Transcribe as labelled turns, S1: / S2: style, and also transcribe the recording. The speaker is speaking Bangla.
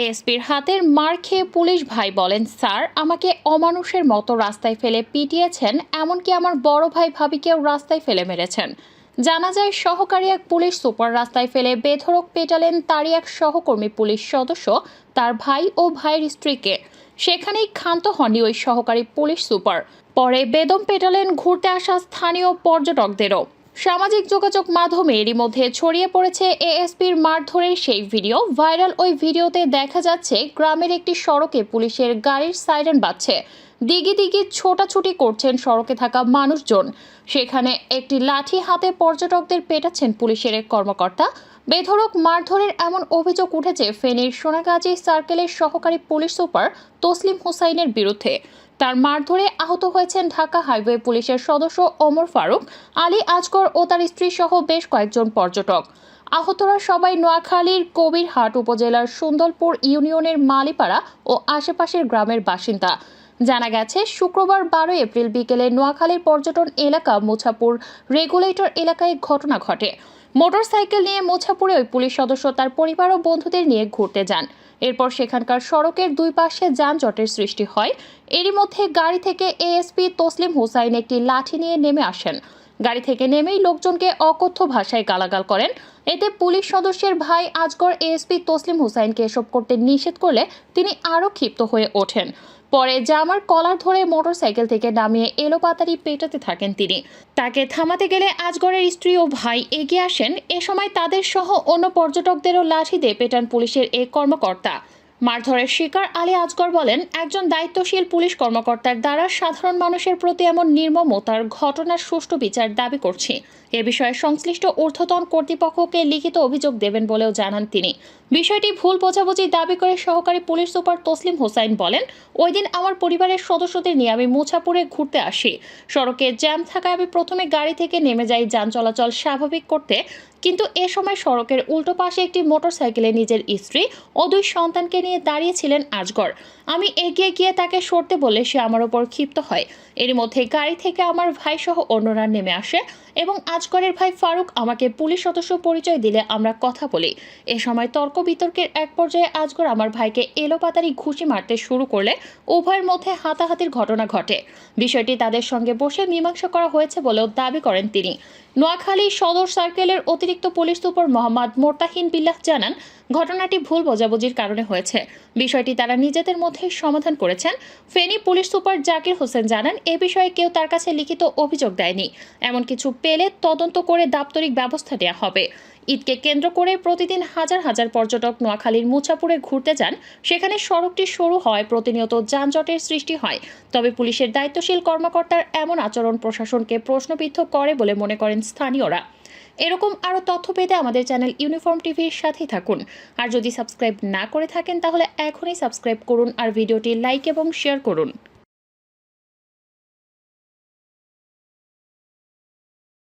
S1: এএসপির হাতের মার খেয়ে পুলিশ ভাই বলেন, স্যার, আমাকে অমানুষের মতো রাস্তায় ফেলে পিটিয়েছেন, এমনকি আমার বড় ভাই ভাবিকেও রাস্তায় ফেলে মেরেছেন। জানা যায়, সহকারী এক পুলিশ সুপার রাস্তায় ফেলে বেধড়ক পেটালেন তারই এক সহকর্মী পুলিশ সদস্য, তার ভাই ও ভাইয়ের স্ত্রীকে। সেখানেই ক্ষান্ত হননি ওই সহকারী পুলিশ সুপার। পরে বেদম পেটালেন ঘুরতে আসা স্থানীয় পর্যটকদেরও। সামাজিক যোগাযোগ মাধ্যমে এরই মধ্যে ছড়িয়ে পড়েছে এএসপির মারধরের সেই ভিডিও। ভাইরাল ওই ভিডিওতে দেখা যাচ্ছে, গ্রামের একটি সড়কে পুলিশের গাড়ির সাইরেন বাজছে। দিগি দিগি ছোটাছুটি করছেন সড়কে থাকা মানুষজন। সেখানে একটি লাঠি হাতে পর্যটকদের পেটাচ্ছেন পুলিশের এক কর্মকর্তা। বেধড়ক মারধরের এমন অভিযোগ উঠেছে ফেনীর সোনাগাজী সার্কেলের সহকারী পুলিশ সুপার তসলিম হুসাইনের বিরুদ্ধে। তার মারধরে আহত হয়েছেন ঢাকা হাইওয়ে পুলিশের সদস্য ওমর ফারুক, আলী আজগর ও তার স্ত্রী সহ বেশ কয়েকজন পর্যটক। আহতরা সবাই নোয়াখালীর কবিরহাট উপজেলার সুন্দরপুর ইউনিয়নের মালিপাড়া ও আশেপাশের গ্রামের বাসিন্দা। জানা গেছে, শুক্রবার বারো এপ্রিল বিকেলে নোয়াখালীর পর্যটন এলাকা মুছাপুর রেগুলেটর এলাকায় ঘটনা ঘটে। মোটরসাইকেল নিয়ে মোছাপুরে ওই পুলিশ সদস্য তার পরিবার ও বন্ধুদের নিয়ে ঘুরতে যান। এরপর সেখানকার সড়কের দুই পাশে যানজটের সৃষ্টি হয়। এরই মধ্যে গাড়ি থেকে এএসপি তসলিম হোসাইন একটি লাঠি নিয়ে নেমে আসেন। গাড়ি থেকে নেমেই লোকজনকে অকথ্য ভাষায় গালাগাল করেন। এতে পুলিশ সদস্যের ভাই আজগর এএসপি তসলিম হুসাইনকে এসব করতে নিষেধ করলে তিনি আরও ক্ষিপ্ত হয়ে ওঠেন। পরে জামার কলার ধরে মোটরসাইকেল থেকে নামিয়ে এলোপাতারি পেটাতে থাকেন তিনি। তাকে থামাতে গেলে আজগরের স্ত্রী ও ভাই এগিয়ে আসেন। এ সময় তাদের সহ অন্য পর্যটকদেরও লাঠি দিয়ে পেটান পুলিশের এক কর্মকর্তা। মারধরের শিকার আলী আজগর বলেন, একজন দায়িত্বশীল পুলিশ কর্মকর্তার দ্বারা সাধারণ মানুষের প্রতি এমন নির্মমতার ঘটনার সুষ্ঠু বিচার দাবি করছি। এ বিষয়ে সংশ্লিষ্ট ঊর্ধ্বতন কর্তৃপক্ষকে লিখিত অভিযোগ দেবেন বলেও জানান তিনি। বিষয়টি ভুল বোঝাবুঝি দাবি করে সহকারী পুলিশ সুপার তসলিম হোসাইন বলেন, ওই দিন আমার পরিবারের সদস্যদের নিয়ে আমি মুছাপুরে ঘুরতে আসি। সড়কে জ্যাম থাকায় আমি প্রথমে গাড়ি থেকে নেমে যাই, যান চলাচল স্বাভাবিক করতে। কিন্তু এ সময় সড়কের উল্টো পাশে একটি মোটরসাইকেলে নিজের স্ত্রী ও দুই সন্তানকে নিয়ে দাঁড়িয়েছিলেন আজগর। আমি এগিয়ে গিয়ে তাকে সরতে বলে সে আমার ওপর ক্ষিপ্ত হয়। এর মধ্যে গাড়ি থেকে আমার ভাই সহ অন্যরা নেমে আসে এবং আজগরের ভাই ফারুক আমাকে পুলিশ সদস্য পরিচয় দিলে আমরা কথা বলি। এ সময় তর্ক বিতর্কের এক পর্যায়ে আজগর আমার ভাইকে এলোপাতারি ঘুষি মারতে শুরু করলে উভয়ের মধ্যে হাতাহাতির ঘটনা ঘটে। বিষয়টি তাদের সঙ্গে বসে মীমাংসা করা হয়েছে বলেও দাবি করেন তিনি। নোয়াখালী সদর সার্কেলের অতিরিক্ত পুলিশ সুপার মোহাম্মদ মোর্তাহিন বিল্লাহ জানান, ঘটনাটি ভুল বোঝাবুঝির কারণে হয়েছে। বিষয়টি তারা নিজেদের মধ্যে সমাধান করেছেন। ফেনী পুলিশ সুপার জাকির হোসেন জানান, এ বিষয়ে কেউ তার কাছে লিখিত অভিযোগ দেয়নি। এমন কিছু পেলে তদন্ত করে দাপ্তরিক ব্যবস্থা নেওয়া হবে। ঈদকে কেন্দ্র করে প্রতিদিন হাজার হাজার পর্যটক নোয়াখালীর মুছাপুরে ঘুরতে যান। সেখানে সড়কটি সরু হয়, প্রতিনিয়ত যানজটের সৃষ্টি হয়। তবে পুলিশের দায়িত্বশীল কর্মকর্তার এমন আচরণ প্রশাসনকে প্রশ্নবিদ্ধ করে বলে মনে করেন স্থানীয়রা। এরকম আরও তথ্য পেতে আমাদের চ্যানেল ইউনিফর্ম টিভির সাথেই থাকুন। আর যদি সাবস্ক্রাইব না করে থাকেন, তাহলে এখনই সাবস্ক্রাইব করুন আর ভিডিওটি লাইক এবং শেয়ার করুন।